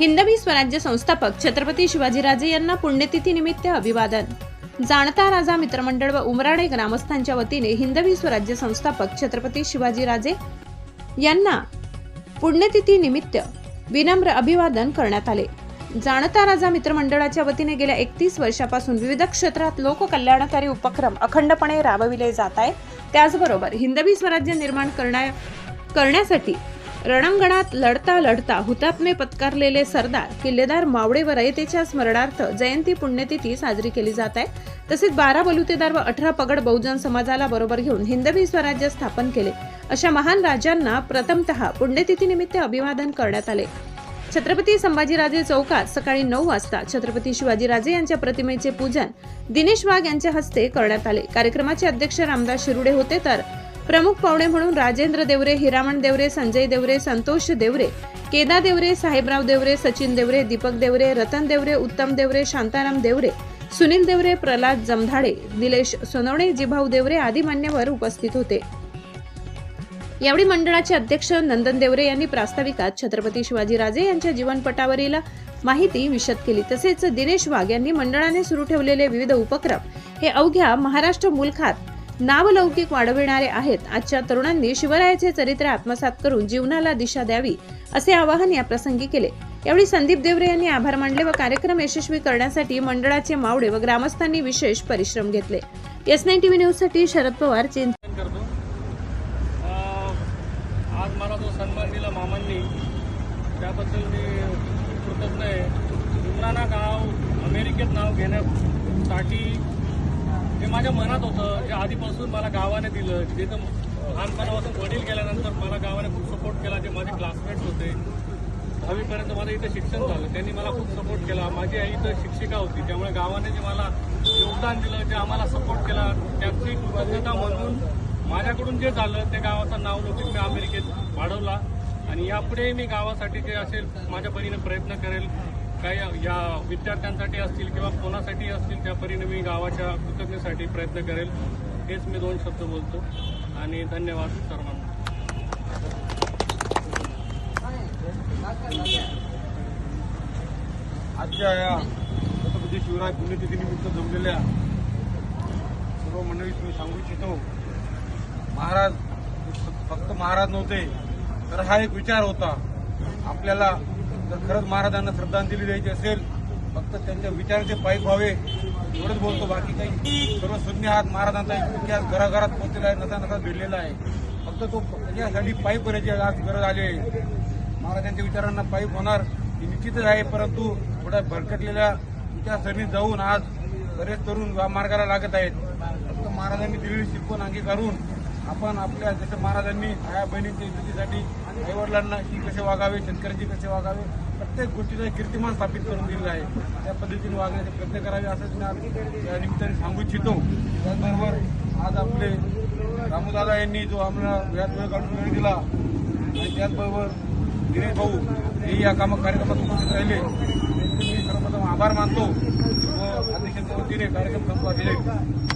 हिंदवी स्वराज्य संस्थापक छत्रपती शिवाजीराजे यांना पुण्यतिथी निमित्त अभिवादन. जाणता राजा मित्रमंडळ व उमराणे ग्रामस्थांच्या वतीने हिंदवी स्वराज्य संस्थापक छत्रपती शिवाजीराजे यांना पुण्यतिथी निमित्त विनम्र अभिवादन करण्यात आले. जाणता राजा मित्रमंडळाच्या वतीने गेल्या एकतीस वर्षापासून विविध क्षेत्रात लोककल्याणकारी उपक्रम अखंडपणे राबविले जात आहे त्याचबरोबर हिंदवी स्वराज्य निर्माण करण्या करण्यासाठी रणांगणात लढता लढता हुतात्मे पत्कारलेले सरदार किल्लेदार मावळे व रयतेच्या स्मरणार्थ जयंती पुण्यतिथी साजरी केली जात आहे. तसेच बारा बलुतेदार व अठरा पगड बहुजन समाजाला बरोबर घेऊन हिंदवी स्वराज्य स्थापन केले. अशा महान राजांना प्रथमतः पुण्यतिथीनिमित्त अभिवादन करण्यात आले. छत्रपती संभाजीराजे चौकात सकाळी नऊ वाजता छत्रपती शिवाजीराजे यांच्या प्रतिमेचे पूजन दिनेश वाघ यांच्या हस्ते करण्यात आले. कार्यक्रमाचे अध्यक्ष रामदास शिरुडे होते तर प्रमुख पाहुणे म्हणून राजेंद्र देवरे हिरामण देवरे संजय देवरे संतोष देवरे केदा देवरे साहेबराव देवरे सचिन देवरे दीपक देवरे रतन देवरे उत्तम देवरे शांताराम देवरे सुनील देवरे प्रल्हाद जमधाडे निलेश सोनवणे जिभाऊ देवरे आदी मान्यवर उपस्थित होते. यावेळी मंडळाचे अध्यक्ष नंदन देवरे यांनी प्रास्ताविकात छत्रपती शिवाजीराजे यांच्या जीवनपटावरील माहिती विशद केली. तसेच दिनेश वाघ यांनी मंडळाने सुरू ठेवलेले विविध उपक्रम हे अवघ्या महाराष्ट्र मुलखात नावलौकिक वाढविणारे आहेत. आजच्या तरुणांनी शिवरायाचे चरित्र आत्मसात करून जीवनाला दिशा द्यावी असे आवाहन या प्रसंगी केले. यावेळी संदीप देवरे यांनी आभार मानले व कार्यक्रम यशस्वी करण्यासाठी मंडळाचे मावळे व ग्रामस्थांनी विशेष परिश्रम घेतले. एस नाईन टीव्ही न्यूजसाठी शरद पवार चिंत करतो आज मला जो सन्मान दिला मामांनी त्याबद्दल मी कृतज्ञ आहे. गाव अमेरिकेत नाव घेण्यासाठी हे माझ्या मनात होतं. जे आधीपासून मला गावाने दिलं जिथं लहानपणापासून वडील गेल्यानंतर मला गावाने खूप सपोर्ट केला जे माझे क्लासमेट्स होते. दहावीपर्यंत माझं इथं शिक्षण झालं. त्यांनी मला खूप सपोर्ट केला. माझी आई इथं शिक्षिका होती. त्यामुळे गावाने जे मला योगदान दिलं जे आम्हाला सपोर्ट केला त्याची कृतज्ञता म्हणून माझ्याकडून जे झालं ते गावाचं नाव लौकिक मी अमेरिकेत वाढवला. आणि यापुढे मी गावासाठी जे असेल माझ्या परीने प्रयत्न करेल. काही या विद्यार्थ्यांसाठी असतील किंवा कोणासाठी असतील त्या परीने मी गावाच्या कृतज्ञतेसाठी प्रयत्न करेल. हेच मी दोन शब्द बोलतो. आणि धन्यवाद सर्वांना. आजच्या या छत्रपती शिवराय पुण्यतिथीनिमित्त जमलेल्या सर्व मंडळीस मी सांगू इच्छितो महाराज फक्त महाराज नव्हते तर हा एक विचार होता. आपल्याला जर खरंच महाराजांना श्रद्धांजली द्यायची असेल फक्त त्यांच्या विचाराचे पायी व्हावे एवढंच बोलतो. बाकी काही सर्व शून्य हात महाराजांचा एक इतिहास घराघरात पोहोचलेला आहे नसा नसा भिडलेला आहे. फक्त तो त्याच्यासाठी पायी पडायची आज गरज आली आहे. महाराजांच्या विचारांना पायी होणार ही निश्चितच आहे. परंतु थोड्या भरकटलेल्या विचारसरणीत जाऊन आज बरेच तरुण मार्गाला लागत आहेत. फक्त महाराजांनी दिलेली शिकवण अंगीकारून आपण आपल्या जसं महाराजांनी आया बहिणींच्या आई आईवडिलांना ही कसे वागावे शेतकऱ्यांची कसे वागावे प्रत्येक गोष्टीचा कीर्तिमान स्थापित करून दिलेला आहे. त्या पद्धतीने वागण्याचे प्रयत्न करावे असंच मी आज या निमित्ताने सांगू इच्छितो. त्याचबरोबर आज आपले रामूदादा यांनी जो आम्हाला व्याज वेळ काढून वेळ दिला आणि त्याचबरोबर गिरीश भाऊ हे या कामा कार्यक्रमात उपस्थित राहिले. मी सर्वप्रथम आभार मानतो व अध्यक्षांच्या वतीने कार्यक्रम संपला दिले.